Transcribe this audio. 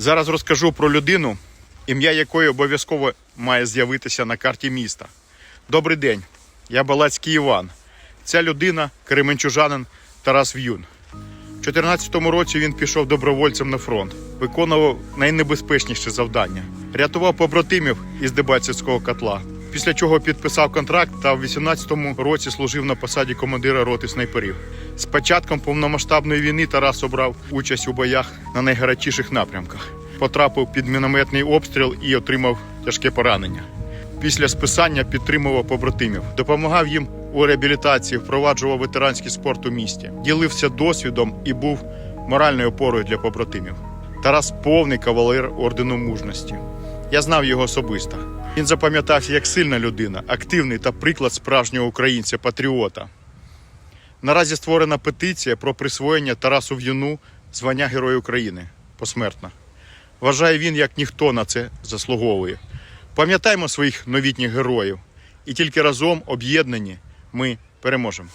Зараз розкажу про людину, ім'я якої обов'язково має з'явитися на карті міста. Добрий день, я Балацький Іван. Ця людина кременчужанин Тарас В'юн. У 2014 році він пішов добровольцем на фронт, виконував найнебезпечніші завдання, рятував побратимів із Дебальцівського котла. Після чого підписав контракт та в 18-му році служив на посаді командира роти снайперів. З початком повномасштабної війни Тарас обрав участь у боях на найгарячіших напрямках. Потрапив під мінометний обстріл і отримав тяжке поранення. Після списання підтримував побратимів, допомагав їм у реабілітації, впроваджував ветеранський спорт у місті, ділився досвідом і був моральною опорою для побратимів. Тарас повний кавалер ордену мужності. Я знав його особисто. Він запам'ятався як сильна людина, активний та приклад справжнього українця-патріота. Наразі створена петиція про присвоєння Тарасу В'юну звання Героя України посмертно. Вважає він, як ніхто на це заслуговує. Пам'ятаймо своїх новітніх героїв, і тільки разом об'єднані ми переможемо.